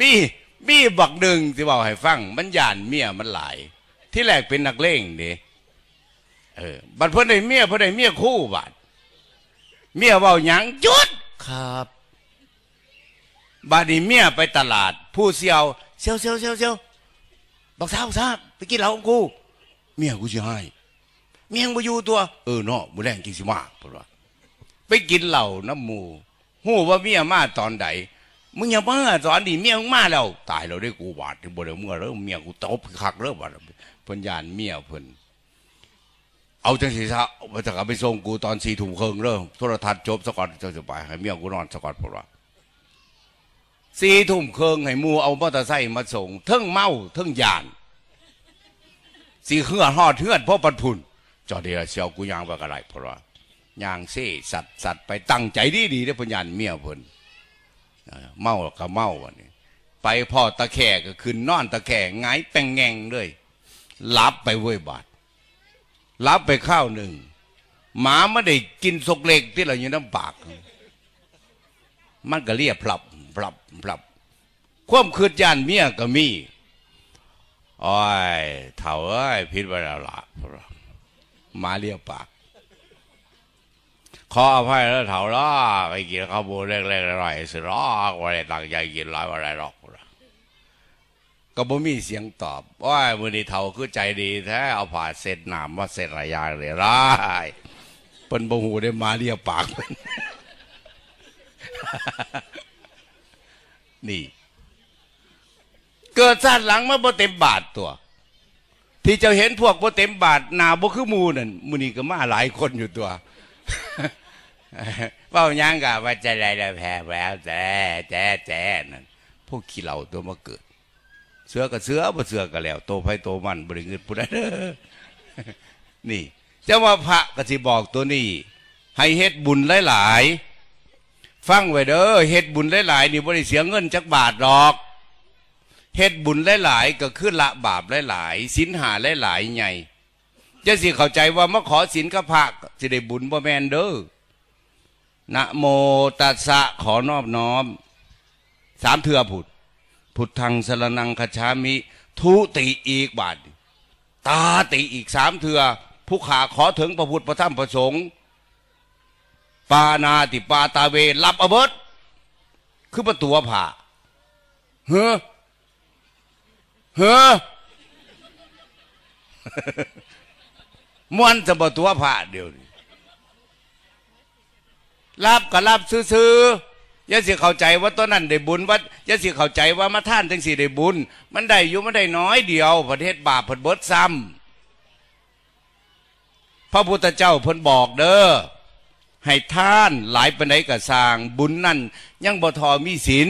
มีมีบักหนึ่งที่บอกให้ฟัง มันย่านเมียมันหลาย ที่แรกเป็นนักเลงนี่เออบัดเพิ่นได้เมียเพิ่นได้เมียคู่บาดเมียเว้าหยังจุดครับบาดนี้เมียไปตลาด ผู้เสียวเซียวเซียวเซียวเซียวบักสาวบักสาวไปกินเหล้ากับกู เมียกูสิให้เมียงบ่อยู่ตัว เออเนาะมื้อแรงกินสิมาเพิ่นว่าไปกินเหล้าน้ำหมูหูว่าเมียมาตอนใด มึงอย่ามาตอนนี้เมียมึงมาแล้วตายแล้วได้กูบาดที่บ่ได้เมื่อเริ่มเมียกูตบคักเริ่มบาดเพิ่นยานเมียเพิ่นเอาจังสีซะว่าจะกไปส่งกูตอนสี่ทุ่มครึ่งเริ่มโทรทัศน์จบสะก่อนจะจะไปให้เมียกูนอนสะก่อนพุ่นว่าสี่ทุ่มครึ่งให้มูเอามอเตอร์ไซค์มาส่งเทิงเมาเทิงยานสีเฮือดฮอดเฮือดพ่อปันพุนจอเดียวเสียวกูยางไปกระไรเพราะว่าย่างเซ่สัตว์สัตว์ไปตั้งใจดีดีได้พนยานเมียเพิ่น เมาก็เมาวันนี้ไปพ่อตะแคงก็ขึ้นนอนตะแคงไงายแปงแงงเลยหลับไปเว้ยบาดหลับไปข้าวหนึ่งหมาไม่ได้กินสกเล็กที่เราอยู่น้ำปาก มันก็เรียบพลับพลับพลับ ความคืดยานเมียก็มีอ้อยเถ่าเอ้ยพิษไปแล้วละหมาเรียบปาก ขออภัยแล้วเถ่าล้อไปกินข้าวบูเล็กๆอร่อยๆสิล้อว่าได้ตั้งใจกินร้อยว่าได้หรอกก็บ่มีเสียงตอบว่ามือนี้เถ่าคือใจดีแท้เอาผ่าเสร็จหนามมาเสร็จระยะเลยร้ายเปิ้นบ่หูได้มาเรียปากเพิ่นนี่ เกิดชาติหลังมาบ่เต็มบาทตัว ที่จะเห็นพวกบ่เต็มบาทหนาบ่คือมูนั่นมือนี้ก็มาหลายคนอยู่ตัว เว้าหยังกะว่าจะได้แล้วแพ้แล้วแต่แต่แต่นั่นพวกขี้เหล่าตัวมาเกิด เสือกับเสือบ่เสือก็แล้ว โตไผโตมันบ่ได้เงินผู้ใดเด้อนี่จะว่าพระก็สิบอกตัวนี้ ให้เฮ็ดบุญหลายๆฟังไว้เด้อเฮ็ดบุญหลายๆนี่บ่ได้เสียเงินจักบาทหรอกเฮ็ดบุญหลายๆก็คือละบาปหลายๆศีลหาหลายๆไง จะสิเข้าใจว่ามาขอศีลกับพระสิได้บุญบ่แมนเด้อนะโมตัสสะขอนอบน้อม สามเทือผุด พุทธังสรนังคชามิ ทุติอีกบาทตาติอีกสามเทือผู้ขาขอถึงพระพุทธพระธรรมพระสงฆ์ปานาติปาตาเวรับอเบิดคือประตูผ่าเฮ้อเฮ้อ มวนจะประตูผ่าเดียวนี้รับก็รับซื้อๆยาสิเข้าใจว่าตัวนั้นได้บุญว่ายาสิเข้าใจว่ามาท่านจังสิได้บุญ มันได้อยู่มันได้น้อยเดียว ประเทศบาปเพิ่นเบิดซ้ำพระพุทธเจ้าเพิ่นบอกเด้อให้ท่านหลายปานใดก็สร้างบุญนั่นยังบ่ทอมีศีล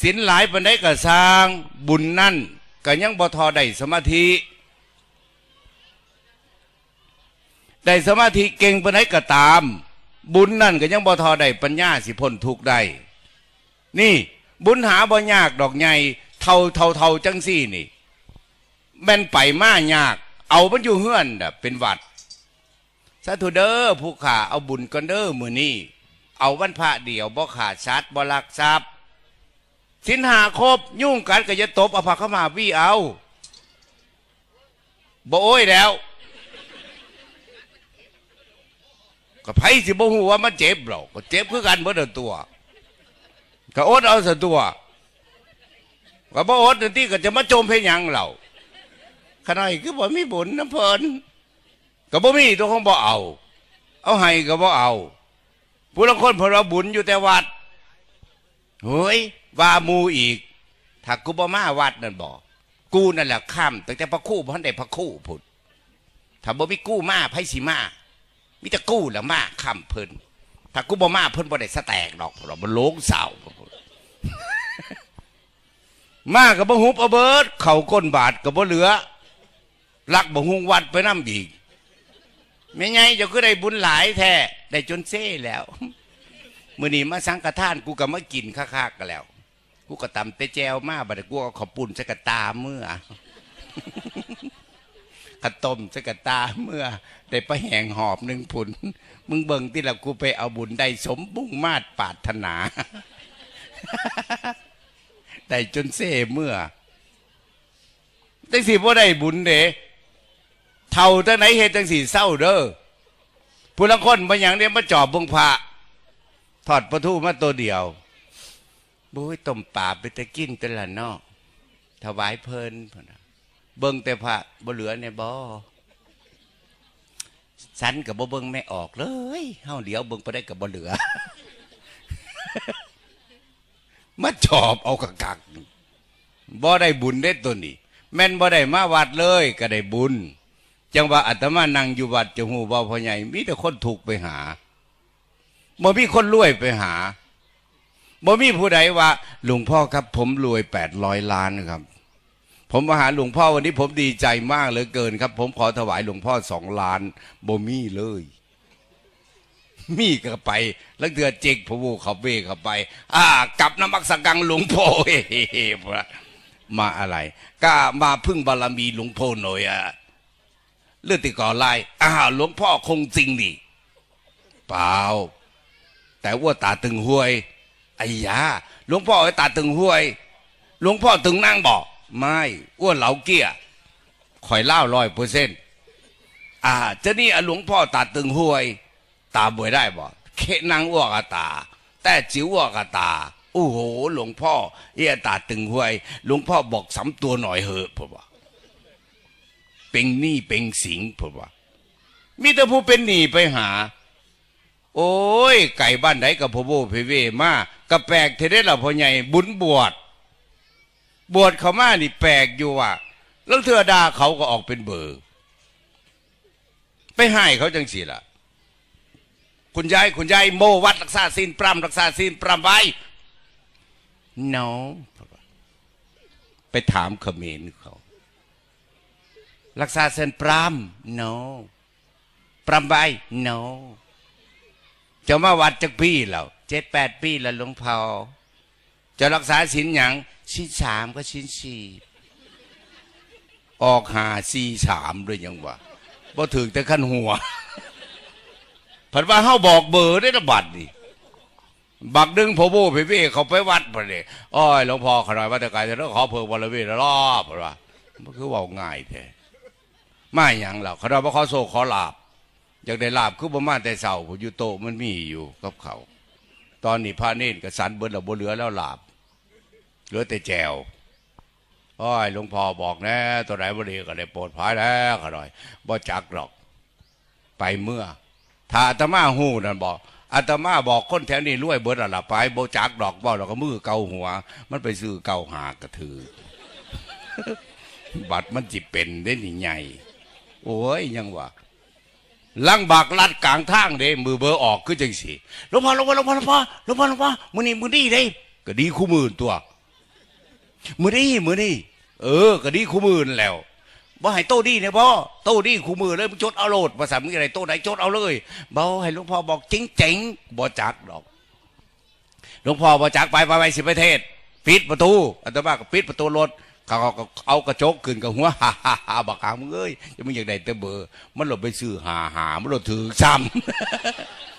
ศีลหลายปานใดก็สร้างบุญนั่น ก็ยังบ่ทอได้สมาธิได้สมาธิเก่งปานใดก็ตาม บุญนั่นก็ยังบ่ทอได้ปัญญาสิพ้นทุกได้นี่บุญหาบ่ยากดอกใหญ่เท่าเท่าเท่าจังซี่นี่แม่นไปมายาก เอามันอยู่เฮือนเป็นวัดสาธุเด้อผู้ขาเอาบุญกันเด้อมือนี้เอาวันพระเดียวบ่ขาดชัดบ่ลักทรัพย์ สินหาครบยุ่งกันก็จะตบเอาผักขมาวี่เอาบ่โอ้ยแล้ว ก็ไผสิบ่ฮู้ว่ามันเจ็บหรอกก็เจ็บคือกันเบิดทั้งตัว ก็อดเอาซะตัว ก็บ่อดนั่นที่ก็จะมาโจมเพยังเราขน้อยคือบ่มีบุญน้ำเพิ่นก็บ่มีตัวของบ่เอา เอาให้ก็บ่เอา ผู้ลางคนพิ่นว่าบุญอยู่แต่วัดเฮ้ย ว่ามูอีก ถ้ากูบ่มาวัดนั่นบ่กูนั่นแหละข้ามตั้งแต่พระครู่บ่ทันได้พระคู่พุ่นถ้าบ่มีกู้มาไผสิมามิจะกู้แล้วมากคำเพิ่นถ้ากูบ่มาเพิ่นบ่ได้สแตกดอกเราบ่โลงเสามากับบ่ฮุบเอาเบิด เข่าก้นบาทกับบ่เหลือลักบ่ฮุงวัดไปน้ำอีกไม่ไงจะคือได้บุญหลายแท้ได้จนเซ่แล้วมื้อนี้มาสังฆทานกูก็มากินคักๆกันแล้ว กูก็ตำแต่แจวมาบัดกูเอาข้าวปุ้นสกตาเมื่อขต้มสกตาเมื่อ ได้ไปแหงหอบหนึ่งผุน มึงเบิ่งที่ละกูไปเอาบุญได้สมบุ้งมาดปาถนา ได้จนเซ่เมื่อจังสีบ่ได้บุญเด้เท่าจังไหนเฮ็ดจังสีเศร้าเด้อผู้ลังคนบางอย่างเนี่ยมาจอบบงพระทอดประทูมาตัวเดียว บุ้ยต้มปลาไปตะกินแต่ละนาะถวายเพลินเบิ่งแต่พระบ่เหลือในบ่สันกับบ่เบิ่งไม่ออกเลยเฮาเดียวเบิ่งไปได้กับบ่เหลือมาจอบเอากะกักบ่ได้บุญได้ตัวนี้ แม่นบ่ได้มาวัดเลย ก็ได้บุญ จังว่าอาตมานั่งอยู่วัดจะหูว่าพ่อใหญ่มีแต่คนถูกไปหาบ่มีคนรวยไปหา บ่มีผู้ใดว่าหลวงพ่อครับ ผมรวยแปดร้อยล้านครับ ผมมาหาหลวงพ่อวันนี้ผมดีใจมากเหลือเกินครับ ผมขอถวายหลวงพ่อสองล้านบ่มีเลย มีก็ไป แล้วเดือเจกพะวูเขาเวเข้าไป อ่ากลับน้ำมักสังกังหลวงพ่อเฮ้พระมาอะไรก็มาพึ่งบารมีหลวงพ่อหน่อยอะเลือดติดก่อไล่อ้าวหลวงพ่อคงจริงดิเปล่า แต่ว่าตาตึงห้วย ไอ้ยาหลวงพ่อไอ้ตาตึงห้วย หลวงพ่อตึงนั่งบอกไม่อ้วนเหลาเกี้ยข่อยเล่าร้อยเปอร์เซ็นต์อ่าเจะนี่อะหลวงพ่อตาตึงห้วย ตาบวยได้บ่เคนางอ้วกตา แต่จิ๋วอ้วกตาโอ้โห หลวงพ่อเอียตาตึงห้วย หลวงพ่อบอกสำตัวหน่อยเหอะผมว่าเป็นหนี้เป็นสิงผมว่ามีแต่ผู้เป็นหนี้ไปหา โอ้ย ไก่บ้านไหนกับพ่อโบเพเวมากระแปลกเทเดละพ่อใหญ่บุญบวชบวชเขามานี่แปลกอยู่ว่ะแล้วเธอดาเขาก็ออกเป็นเบอร์ไปให้เขาจังสิล่ะ คุณยายคุณยายโมวัดรักษาศีลปรำรักษาศีลปรำไว้ no ไปถามเขมรเขา รักษาศีลปรำ no ปรำไว้ no จะมาวัดจักปีแล้วเจ็ดแปดปีแล้วหลวงพ่อจะรักษาศีลหยังศีลสามก็ศีลสี่ออกหาสี่สามด้วยยังวะบ่ถึงแต่ขั้นหัวผัดว่าเฮาบอกเบอร์ได้ระบัดนี่บักดึงพอโบไปเว่เขาไปวัดพอดีอ้อยหลวงพ่อขน่อยว่าแต่ไกลจะต้องขอเพิ่งวันละเวละรอบผัดว่ามันคือว่าง่ายแท้ไม่หยังหรอขาเราว่าขอโซขอลาบ อยากได้ลาบคือประมาณแต่เสาผู้อยู่โตมันมีอยู่กับเขา ตอนนี้พระเนนกับสันเบิดเราบ่เหลือแล้วลาบเหลือแต่แจวอ้อยหลวงพ่อบอกนะ ตัวไหนบ่ดีก็ได้โปรดภายแล้วขน่อยบ่จักหรอก ไปเมื่อ ถ้าอาตมาหูนั่นบอกอาตมาบอกคนแถวนี้รวยเบิดอะละไปโบจักดอกบ่เราก็มือเกาหัว มันไปซื้อเกาหากระถือ บัตรมันจิเป็นได้หนิใหญ่ โอ้ยยังวะ ลังบักลัดกลางทางเด้มือเบอร์ออกคือจังสิหลวงพ่อหลวงพ่อหลวงพ่อหลวงพ่อหลวงพ่อหลวงพ่อมือนี่มือนี่เด้ก็ดีคู่มือตัวมือนี่มือนี่เออก็ดีคู่มือนั่นแล้วบ่ให้โตดีเนี่ยบ่อโตดีคู่มือเลยมึงจดเอาโลดภาษามึงอะไรโตไหนจดเอาเลยบ่ให้หลวงพ่อบอกจริงเจ๋งบ่จักดอกหลวงพ่อบ่จักไปไปไปสิประเทศปิดประตูอาตมาก็ปิดประตูรถ เขาก็เอากระจกขึ้นกับหัวฮ่าฮ่าฮ่าบักหามึงเอ้ยจะมึงอยากได้แต่เบอร์ มันหลบไปซื้อหาหามันหลบถือซ้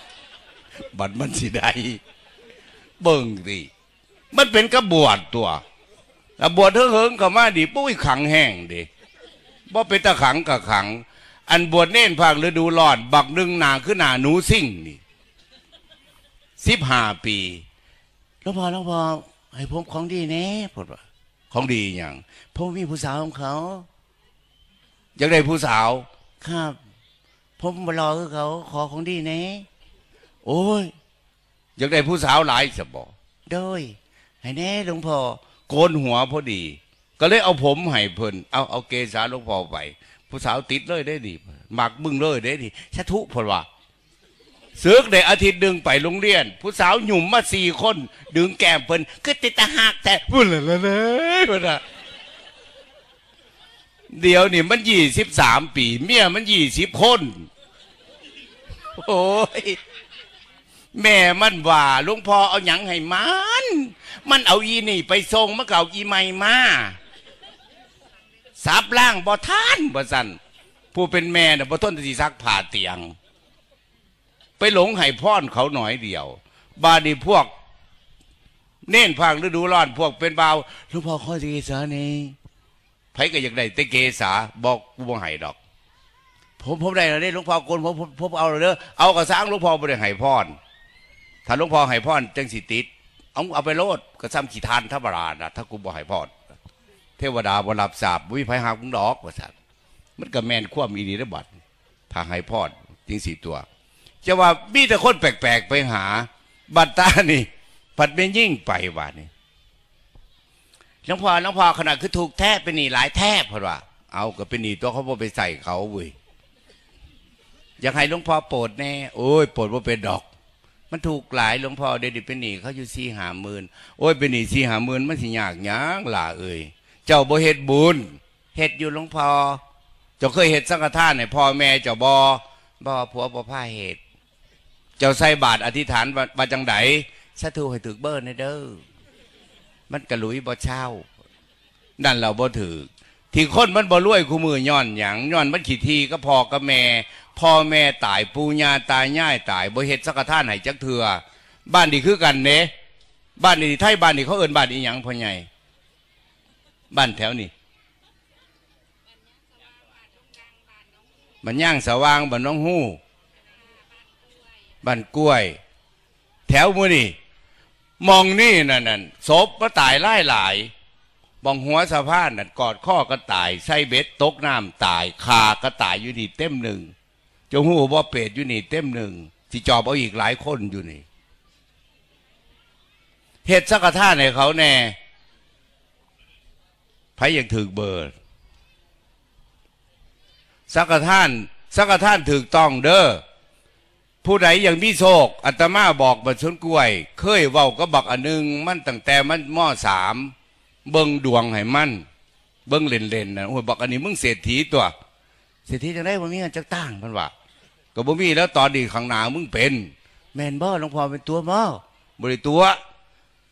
ำบัดมันสิได้เบิ่งดิมันเป็นกระบวดตัวแล้วบวชเถิงเข้ามาดิปุ้ยขังแห้งดิบ่เป็นตะขังกับขัง อันบวชเน่นภาคฤดูร้อน บักหนึ่งหนาคือหนาหนูซิ่งนี่สิบห้าปีหลวพอหลวพอให้ผมของดีแน่พูดว่า ของดีอย่างผมมีผู้สาวของเขา อยากได้ผู้สาว ครับผมมารอคือเขาขอของดีแน่โอ้ย อยากได้ผู้สาวหลายสบอกโดยให้แน่หลวงพ่อโกนหัวพอดี ก็เลยเอาผมให้เพิ่นเอาเอาเกษาหลวงพ่อไป ผู้สาวติดเลยได้ดิหมักบึ้งเลยได้ดิชะทุเพนว่า เสือกได้อาทิตย์ดึงไปโรงเรียน ผู้สาวหยุ่มมาสี่คน ดึงแก้มเพิ่นคือติดตะหักแต่พูดละละเลยพูดละเดี๋ยวนี่มันยี่สิบสามปี เมียมันยี่สิบคนโอ้ยแม่มันว่าหลวงพ่อเอาหยังให้มัน มันเอาอีนี่ไปส่งมันก็เอาอีไม่มาสับล่างบ่ท่านบ่สันผู้เป็นแม่น่ะบ่ทนที่ซักผ่าเตียง ไปหลงให้พ่อนเขาหน่อยเดียว บาดีพวก เน้นพังฤดูร้อนพวกเป็นเบาวหลวงพ่อขอเกษานี่ไผก็อยากได้แต่เกษาบอกกูบ่ให้ดอก ผมผมได้แล้วเด้หลวงพ่อโกนผมผมเอาเลยเด้อเอากระสางหลวงพ่อบ่ได้ให้พรถ้าหลวงพ่อให้พรจังสิติดเอาเอาไปโลดกระซ้ำขีทานธรรมดานะถ้ากูบ่ให้พรเทวดาบ่รับทราบบ่มีไผหากุงดอกว่าซั่นมันก็แมนควมอีนีระบัดถ้าให้พรจริงสิตัว จะว่ามีแต่คนแปลกๆไปหา บัตตานี่ปัดเป็นยิ่งไปว่านี่หลวงพ่อหลวงพ่อขนาดคือถูกแทบเป็นหนีหลายแทบเพราะว่า เอาก็เป็นหนีตัวเขาไปใส่เขาเว้ยอยากให้หลวงพ่อโปรดแน่โอ้ยโปรดว่าเป็นดอก มันถูกหลายหลวงพ่อเดี๋ยวเป็นหนีเขาอยู่สี่หาหมื่นโอ้ยเป็นหนีสี่หาหมื่นมันสิยากยังล่ะเอ้ยเจ้าบ่เฮ็ดบุญเฮ็ดอยู่หลวงพ่อเจ้าเคยเฮ็ดสังฆทานให้พ่อแม่เจ้าบ่บ่ผัวบ่ผ้าเฮ็ด เจ้าใส่บาทอธิษฐานว่าจังไดสาธุให้ถึกเบิร์ในเด้อมันกระลุยบ่เช่านั่นเราบ่ถือที่คนมันบ่รวยคู่มือย้อนหยังย้อนมันขี้ทีก็พอกับแม่พ่อแม่ตายปู่ย่าตายย่ายตายบ่เฮ็ดสักท่านให้จักเถื่อบ้านนี่คือกันเด้บ้านนี่ไทยบ้านนี่เขาเอิ้นบ้านอีหยังพ่อใหญ่บ้านแถวนี้บ้านย่างสว่างบ้านน้องฮู้ บ้านกล้วย แถวมือนี่มองนี่นั่นนั่นศพก็ตายไล่หลายบองหัวสะพานนั่นกอดข้อก็ตายไส้เบ็ดตกน้ำตายคาก็ตายอยู่นี่เต็มหนึ่งจ้าหูบ่เป็ดอยู่นี่เต็มหนึ่งที่จอบเอาอีกหลายคนอยู่นี่เฮ็ดสักกะท่าในเขาแน่ไผยังถึกเบิดสักกะท่านสักกะท่านถึกต้องเด้อ ผู้ใดอยังมีโชคอาตมาบอกบัดชนกล้วย เคยเว้าก็บักอันหนึง มันตั้งแต่มันมอสามเบิ่งดวงให้มันเบิ่งเล่นๆนะโอ้ยบอกอันนี้มึงเศรษฐีตัว เศรษฐีจังได้บ่มีเงินจักตั้งเพันว่าก็บ่มีแล้วตอนนี้ข้างหน้ามึงเป็น แมนบ่หลวงพ่อเป็นตัวบ่บ่ได้ตัว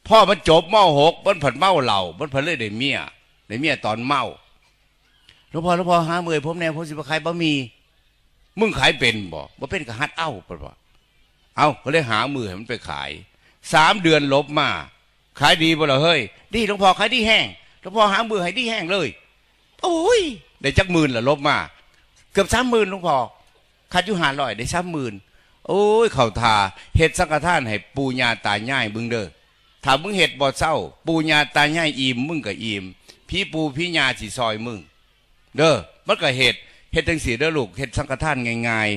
พ่อมันจบเมหกมันผัดเมาเหล้ามันผัดเลยได้เมียได้เมียตอนเมาหลวงพ่อหลวงพ่อหาเมื่อยผมแน่ผมสิไปขายบะหมี่ มึงขายเป็นบ่บ่เป็นก็หัดเอ้าปะบ่เอาก็เลยหามือให้มันไปขายสามเดือนลบมา ขายดีบ่ล่ะเฮ้ยดีหลวงพ่อขายดีแห้งหลวงพ่อหามือให้ดีแห้งเลย โอ้ยได้จักหมื่นละลบมา เกือบสามหมื่นหลวงพ่อขาดอยู่หาร้อยได้สามหมื่นโอ้ย เข่าทาเฮ็ดสังฆทานให้ปูญาตาย่ายมึงเด้อถ้ามึงเฮ็ดบ่เศร้า ปูญาตายายอิ่มมึงก็อิ่มพี่ปูพี่ญาสิซอยมึง เด้อมันก็เฮ็ด เฮ็ดจังสีเด้อลูกเฮ็ดสังฆทานง่าย